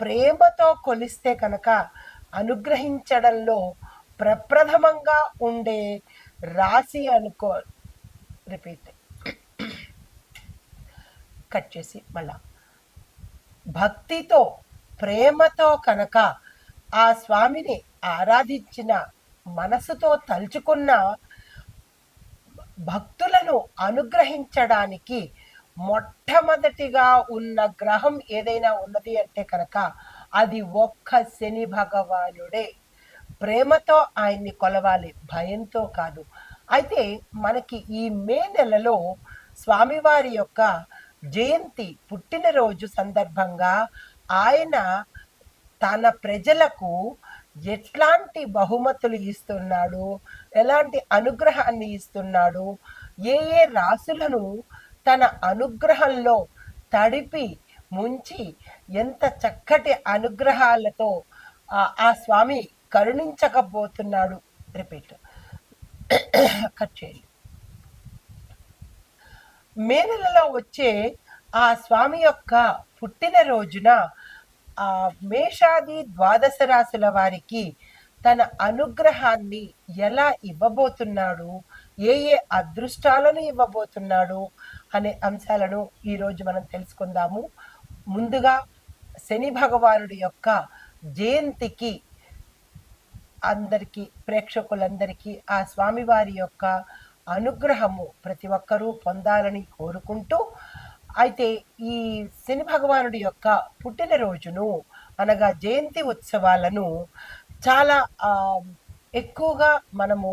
ప్రేమతో కొలిస్తే కనుక అనుగ్రహించడంలో ప్రప్రథమంగా ఉండే రాశి అనుకో రిపీట్ కట్ చేసి మళ్ళా. భక్తితో ప్రేమతో కనుక ఆ స్వామిని ఆరాధించిన మనసుతో తలుచుకున్న భక్తులను అనుగ్రహించడానికి మొట్టమొదటిగా ఉన్న గ్రహం ఏదైనా ఉన్నది అంటే కనుక అది ఒక్క శని భగవానుడే. ప్రేమతో ఆయన్ని కొలవాలి భయంతో కాదు. అయితే మనకి ఈ మే నెలలో స్వామివారి యొక్క జయంతి పుట్టినరోజు సందర్భంగా ఆయన తన ప్రజలకు ఎట్లాంటి బహుమతులు ఇస్తున్నాడు ఎలాంటి అనుగ్రహాన్ని ఇస్తున్నాడు ఏ ఏ రాసులను తన అనుగ్రహంలో తడిపి ముంచి ఎంత చక్కటి అనుగ్రహాలతో ఆ- స్వామి కరుణించకపోతున్నాడు. రిపీట్. కట్ చేయండి. మే నెలలో వచ్చే ఆ స్వామి యొక్క పుట్టినరోజున ఆ మేషాది ద్వాదశ రాశుల వారికి తన అనుగ్రహాన్ని ఎలా ఇవ్వబోతున్నాడు? ఏ ఏ అదృష్టాలను ఇవ్వబోతున్నాడు? అనే అంశాలను ఈరోజు మనం తెలుసుకుందాము. ముందుగా శని భగవానుడి యొక్క జయంతికి అందరికీ ప్రేక్షకులందరికీ ఆ స్వామివారి యొక్క అనుగ్రహము ప్రతి ఒక్కరూ పొందాలని కోరుకుంటూ అయితే ఈ శని భగవానుడి యొక్క పుట్టినరోజును అనగా జయంతి ఉత్సవాలను చాలా ఎక్కువగా మనము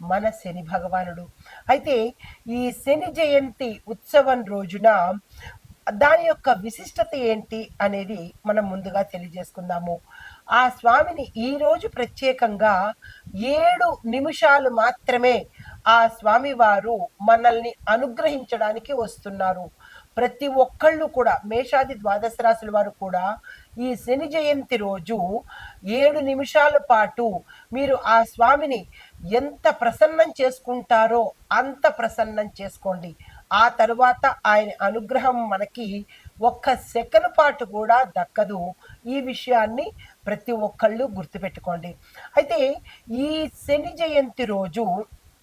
మన శని భగవానుడు. అయితే ఈ శని జయంతి ఉత్సవం రోజున దాని యొక్క విశిష్టత ఏంటి అనేది మనం ముందుగా తెలియజేసుకుందాము. ఆ స్వామిని ఈ రోజు ప్రత్యేకంగా ఏడు నిమిషాలు మాత్రమే ఆ స్వామి వారు మనల్ని అనుగ్రహించడానికి వస్తున్నారు. ప్రతి ఒక్కళ్ళు కూడా మేషాది ద్వాదశ రాశుల వారు కూడా ఈ శని జయంతి రోజు ఏడు నిమిషాల పాటు మీరు ఆ స్వామిని ఎంత ప్రసన్నం చేసుకుంటారో అంత ప్రసన్నం చేసుకోండి. ఆ తరువాత ఆయన అనుగ్రహం మనకి ఒక్క సెకండ్ పాటు కూడా దక్కదు. ఈ విషయాన్ని ప్రతి ఒక్కళ్ళు గుర్తుపెట్టుకోండి. అయితే ఈ శని జయంతి రోజు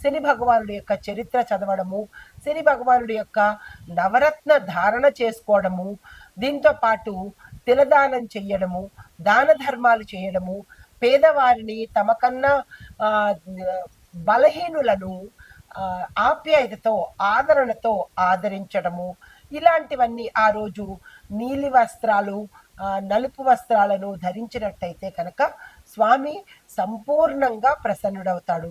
శని భగవానుడి యొక్క చరిత్ర చదవడము శని భగవానుడి యొక్క నవరత్న ధారణ చేసుకోవడము దీంతో పాటు తిలదానం చేయడము దాన ధర్మాలు చేయడము పేదవారిని తమకన్నా కన్నా బలహీనులను ఆప్యాయతతో ఆదరణతో ఆదరించడము. ఇలాంటివన్నీ ఆ రోజు నీలి వస్త్రాలు నలుపు వస్త్రాలను ధరించినట్టయితే కనుక స్వామి సంపూర్ణంగా ప్రసన్నుడవుతాడు.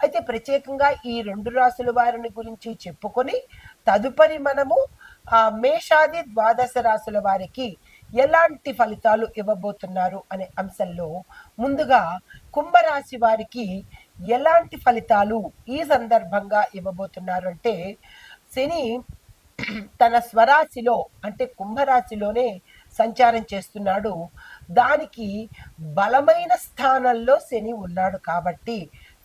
అయితే ప్రత్యేకంగా ఈ రెండు రాశుల వారిని గురించి చెప్పుకొని తదుపరి మనము ఆ మేషాది ద్వాదశ రాశుల వారికి ఎలాంటి ఫలితాలు ఇవ్వబోతున్నారు అనే అంశంలో ముందుగా కుంభరాశి వారికి ఎలాంటి ఫలితాలు ఈ సందర్భంగా ఇవ్వబోతున్నారు అంటే శని తన స్వరాశిలో అంటే కుంభరాశిలోనే సంచారం చేస్తున్నాడు. దానికి బలమైన స్థానంలో శని ఉన్నాడు కాబట్టి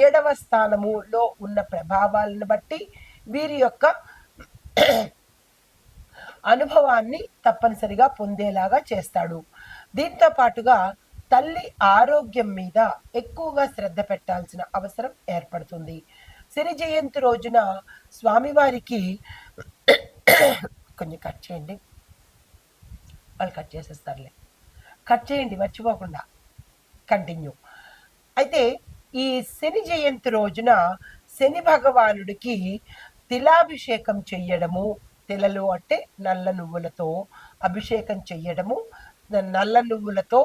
ఏడవ స్థానములో ఉన్న ప్రభావాలను బట్టి వీరి యొక్క అనుభవాన్ని తప్పనిసరిగా పొందేలాగా చేస్తాడు. దీంతో పాటుగా తల్లి ఆరోగ్యం మీద ఎక్కువగా శ్రద్ధ పెట్టాల్సిన అవసరం ఏర్పడుతుంది. శని జయంతి రోజున స్వామివారికి కొంచెం కట్ చేయండి. వాళ్ళు కట్ చేసేస్తారులే. కట్ చేయండి మర్చిపోకుండా. కంటిన్యూ. అయితే ఈ శని జయంతి రోజున శని భగవానుడికి తిలాభిషేకం చెయ్యడము తిలలు అంటే నల్ల నువ్వులతో అభిషేకం చెయ్యడము నల్ల నువ్వులతో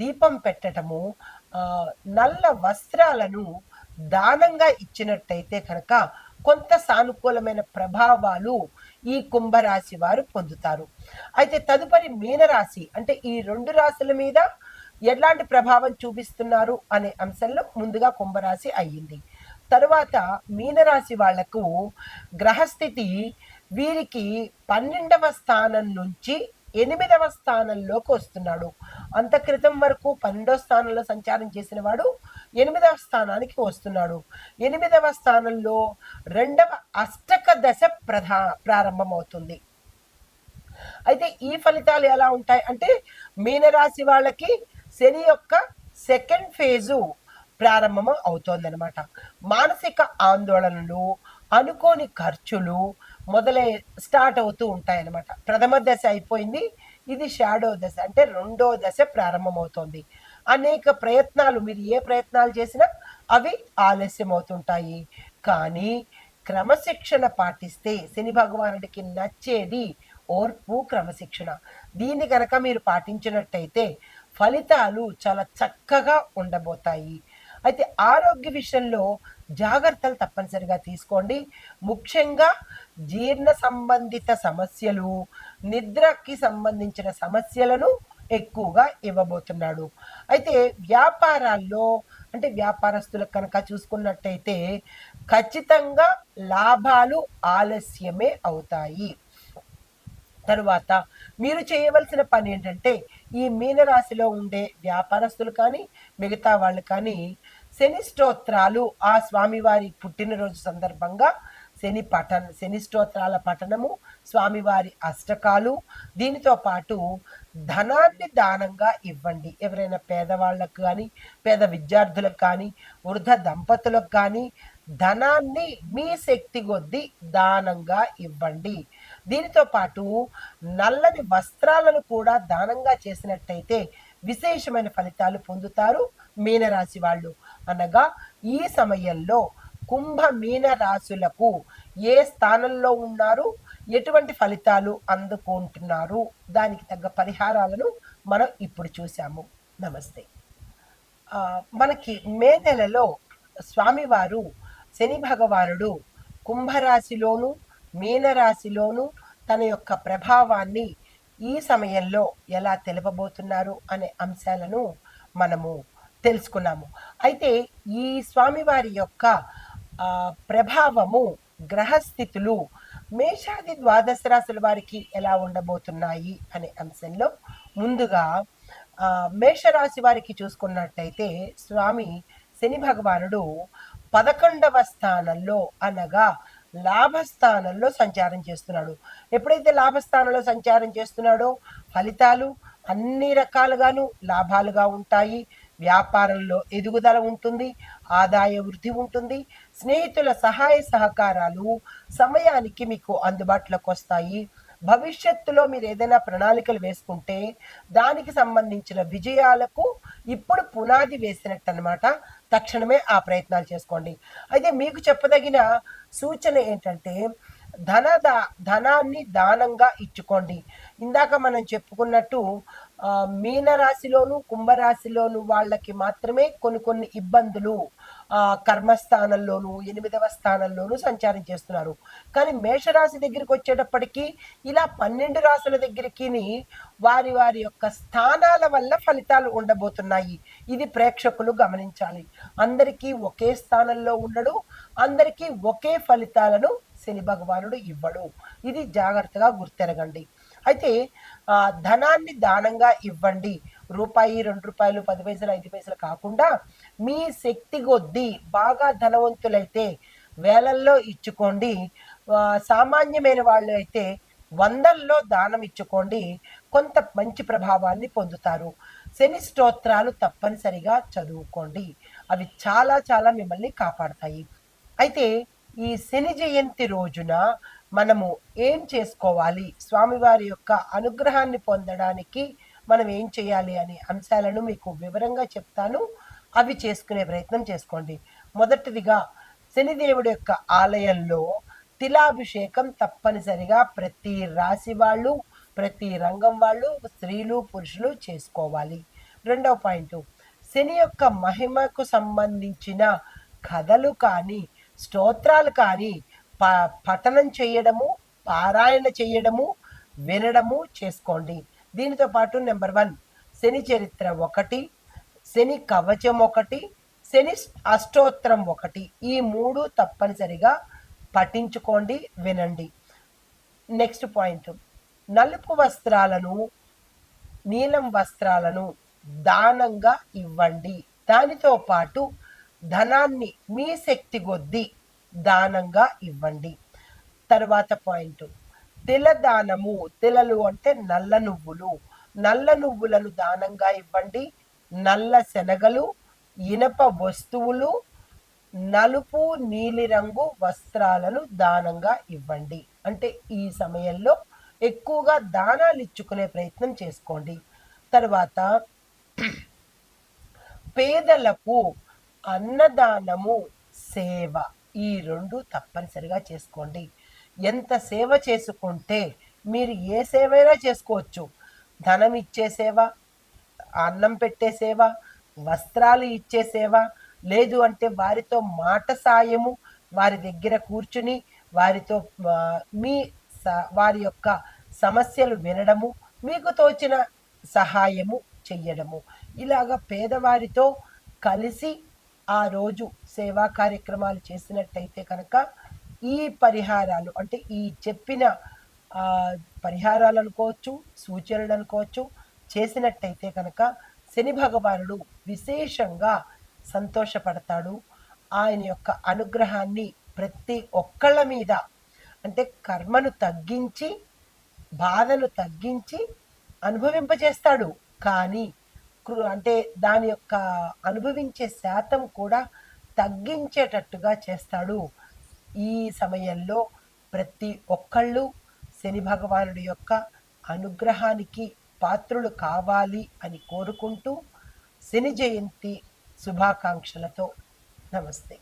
దీపం పెట్టడము నల్ల వస్త్రాలను దానంగా ఇచ్చినట్టయితే కనుక కొంత సానుకూలమైన ప్రభావాలు ఈ కుంభరాశి వారు పొందుతారు. అయితే తదుపరి మీనరాశి అంటే ఈ రెండు రాశుల మీద ఎలాంటి ప్రభావం చూపిస్తున్నారు అనే అంశంలో ముందుగా కుంభరాశి అయ్యింది. తరువాత మీనరాశి వాళ్ళకు గ్రహస్థితి వీరికి పన్నెండవ స్థానం నుంచి ఎనిమిదవ స్థానంలోకి వస్తున్నాడు. అంత క్రితం వరకు పన్నెండవ స్థానంలో సంచారం చేసిన వాడు ఎనిమిదవ స్థానానికి వస్తున్నాడు. ఎనిమిదవ స్థానంలో రెండవ అష్టక దశ ప్రధా ప్రారంభమవుతుంది. అయితే ఈ ఫలితాలు ఎలా ఉంటాయి అంటే మీనరాశి వాళ్ళకి శని యొక్క సెకండ్ ఫేజు ప్రారంభం అవుతోందనమాట మానసిక ఆందోళనలు అనుకోని ఖర్చులు మొదలై స్టార్ట్ అవుతూ ఉంటాయన్నమాట. ప్రథమ దశ అయిపోయింది ఇది షాడో దశ అంటే రెండో దశ ప్రారంభమవుతోంది. అనేక ప్రయత్నాలు మీరు ఏ ప్రయత్నాలు చేసినా అవి ఆలస్యం అవుతుంటాయి కానీ క్రమశిక్షణ పాటిస్తే శని భగవానుడికి నచ్చేది ఓర్పు క్రమశిక్షణ. దీన్ని కనుక మీరు పాటించినట్టయితే ఫలితాలు చాలా చక్కగా ఉండబోతాయి. అయితే ఆరోగ్య విషయంలో జాగ్రత్తలు తప్పనిసరిగా తీసుకోండి. ముఖ్యంగా జీర్ణ సంబంధిత సమస్యలు నిద్రకి సంబంధించిన సమస్యలను ఎక్కువగా ఇవ్వబోతున్నాడు. అయితే వ్యాపారాల్లో అంటే వ్యాపారస్తులకు కనుక చూసుకున్నట్టయితే ఖచ్చితంగా లాభాలు ఆలస్యమే అవుతాయి. తరువాత మీరు చేయవలసిన పని ఏంటంటే ఈ మీనరాశిలో ఉండే వ్యాపారస్తులు కానీ మిగతా వాళ్ళు కానీ శని స్తోత్రాలు ఆ స్వామివారి పుట్టినరోజు సందర్భంగా శని పఠన శని స్తోత్రాల పఠనము స్వామివారి అష్టకాలు దీనితో పాటు ధనాన్ని దానంగా ఇవ్వండి. ఎవరైనా పేదవాళ్ళకు కానీ పేద విద్యార్థులకు కానీ వృద్ధ దంపతులకు కానీ ధనాన్ని మీ శక్తి కొద్దీ దానంగా ఇవ్వండి. దీనితో పాటు నల్లని వస్త్రాలను కూడా దానంగా చేసినట్టయితే విశేషమైన ఫలితాలు పొందుతారు మీనరాశి వాళ్ళు. అనగా ఈ సమయంలో కుంభ మీన రాశులకు ఏ స్థానంలో ఉన్నారు? ఎటువంటి ఫలితాలు అందుకుంటున్నారు? దానికి తగ్గ పరిహారాలను మనం ఇప్పుడు చూసాము నమస్తే. మనకి మే నెలలో స్వామివారు శని భగవానుడు కుంభరాశిలోను మీనరాశిలోనూ తన యొక్క ప్రభావాన్ని ఈ సమయంలో ఎలా తెలుపబోతున్నారు అనే అంశాలను మనము తెలుసుకున్నాము. అయితే ఈ స్వామివారి యొక్క ప్రభావము గ్రహస్థితులు మేషాది ద్వాదశ రాశుల వారికి ఎలా ఉండబోతున్నాయి అనే అంశంలో ముందుగా మేషరాశి వారికి చూసుకున్నట్టయితే స్వామి శని భగవానుడు పదకొండవ స్థానంలో అనగా లాభస్థానంలో సంచారం చేస్తున్నాడు. ఎప్పుడైతే లాభస్థానంలో సంచారం చేస్తున్నాడో ఫలితాలు అన్ని రకాలుగాను లాభాలుగా ఉంటాయి. వ్యాపారంలో ఎదుగుదల ఉంటుంది ఆదాయ వృద్ధి ఉంటుంది స్నేహితుల సహాయ సహకారాలు సమయానికి మీకు అందుబాటులోకి వస్తాయి. భవిష్యత్తులో మీరు ఏదైనా ప్రణాళికలు వేసుకుంటే దానికి సంబంధించిన విజయాలకు ఇప్పుడు పునాది వేసినట్టు అనమాట తక్షణమే ఆ ప్రయత్నాలు చేసుకోండి. అయితే మీకు చెప్పదగిన సూచన ఏంటంటే ధన దా ధనాన్ని దానంగా ఇచ్చుకోండి. ఇందాక మనం చెప్పుకున్నట్టు మీనరాశిలోను కుంభరాశిలోను వాళ్ళకి మాత్రమే కొన్ని కొన్ని ఇబ్బందులు కర్మస్థానంలోను ఎనిమిదవ స్థానంలోను సంచారం చేస్తున్నారు. కానీ మేషరాశి దగ్గరికి వచ్చేటప్పటికీ ఇలా పన్నెండు రాశుల దగ్గరికి వారి వారి యొక్క స్థానాల వల్ల ఫలితాలు ఉండబోతున్నాయి. ఇది ప్రేక్షకులు గమనించాలి. అందరికీ ఒకే స్థానంలో ఉండడు అందరికీ ఒకే ఫలితాలను శని భగవానుడు ఇవ్వడు. ఇది జాగ్రత్తగా గుర్తెరగండి. అయితే ధనాన్ని దానంగా ఇవ్వండి. రూపాయి రెండు రూపాయలు పది పైసలు ఐదు పైసలు కాకుండా మీ శక్తి కొద్దీ బాగా ధనవంతులైతే వేలల్లో ఇచ్చుకోండి. సామాన్యమైన వాళ్ళు అయితే వందల్లో దానం ఇచ్చుకోండి. కొంత మంచి ప్రభావాన్ని పొందుతారు. శని స్తోత్రాలు తప్పనిసరిగా చదువుకోండి. అవి చాలా చాలా మిమ్మల్ని కాపాడతాయి. అయితే ఈ శని జయంతి రోజున మనము ఏం చేసుకోవాలి? స్వామివారి యొక్క అనుగ్రహాన్ని పొందడానికి మనం ఏం చేయాలి అనే అంశాలను మీకు వివరంగా చెప్తాను. అవి చేసుకునే ప్రయత్నం చేసుకోండి. మొదటిదిగా శనిదేవుడి యొక్క ఆలయంలో తిలాభిషేకం తప్పనిసరిగా ప్రతి రాశి వాళ్ళు ప్రతి రంగం వాళ్ళు స్త్రీలు పురుషులు చేసుకోవాలి. రెండవ పాయింట్ శని యొక్క మహిమకు సంబంధించిన కథలు కానీ స్తోత్రాలు కానీ ప పఠనం చేయడము పారాయణ చేయడము వినడము చేసుకోండి. దీనితో పాటు నెంబర్ వన్ శని చరిత్ర ఒకటి శని కవచం ఒకటి శని అష్టోత్తరం ఒకటి. ఈ మూడు తప్పనిసరిగా పఠించుకోండి వినండి. Next point. నలుపు వస్త్రాలను నీలం వస్త్రాలను దానంగా ఇవ్వండి. దానితో పాటు ధనాన్ని మీ శక్తి కొద్దీ దానంగా ఇవ్వండి. తర్వాత పాయింట్. తిలదానము తిలలు అంటే నల్ల నువ్వులు. నల్ల నువ్వులను దానంగా ఇవ్వండి. నల్ల శనగలు ఇనప వస్తువులు నలుపు నీలిరంగు వస్త్రాలను దానంగా ఇవ్వండి. అంటే ఈ సమయంలో ఎక్కువగా దానాలు ఇచ్చుకునే ప్రయత్నం చేసుకోండి. తర్వాత పేదలకు అన్నదానము సేవ ఈ రెండు తప్పనిసరిగా చేసుకోండి. ఎంత సేవ చేసుకుంటే మీరు ఏ సేవైనా చేసుకోవచ్చు. ధనం ఇచ్చే సేవ అన్నం పెట్టే సేవ వస్త్రాలు ఇచ్చే సేవ లేదు అంటే వారితో మాట సాయము వారి దగ్గర కూర్చుని వారితో మీ స- వారి యొక్క సమస్యలు వినడము మీకు తోచిన సహాయము చెయ్యడము. ఇలాగ పేదవారితో కలిసి ఆ రోజు సేవా కార్యక్రమాలు చేసినట్టయితే కనుక ఈ పరిహారాలు అంటే ఈ చెప్పిన పరిహారాలు అనుకోవచ్చు సూచనలు అనుకోవచ్చు చేసినట్టయితే కనుక శని భగవానుడు విశేషంగా సంతోషపడతాడు. ఆయన యొక్క అనుగ్రహాన్ని ప్రతి ఒక్కళ్ళ మీద అంటే కర్మను తగ్గించి బాధను తగ్గించి అనుభవింపజేస్తాడు. కానీ కృ- అంటే దాని యొక్క అనుభవించే శాతం కూడా తగ్గించేటట్టుగా చేస్తాడు. ఈ సమయంలో ప్రతి ఒక్కళ్ళు శని భగవానుడి యొక్క అనుగ్రహానికి పాత్రులు కావాలి అని కోరుకుంటూ శని జయంతి శుభాకాంక్షలతో నమస్తే.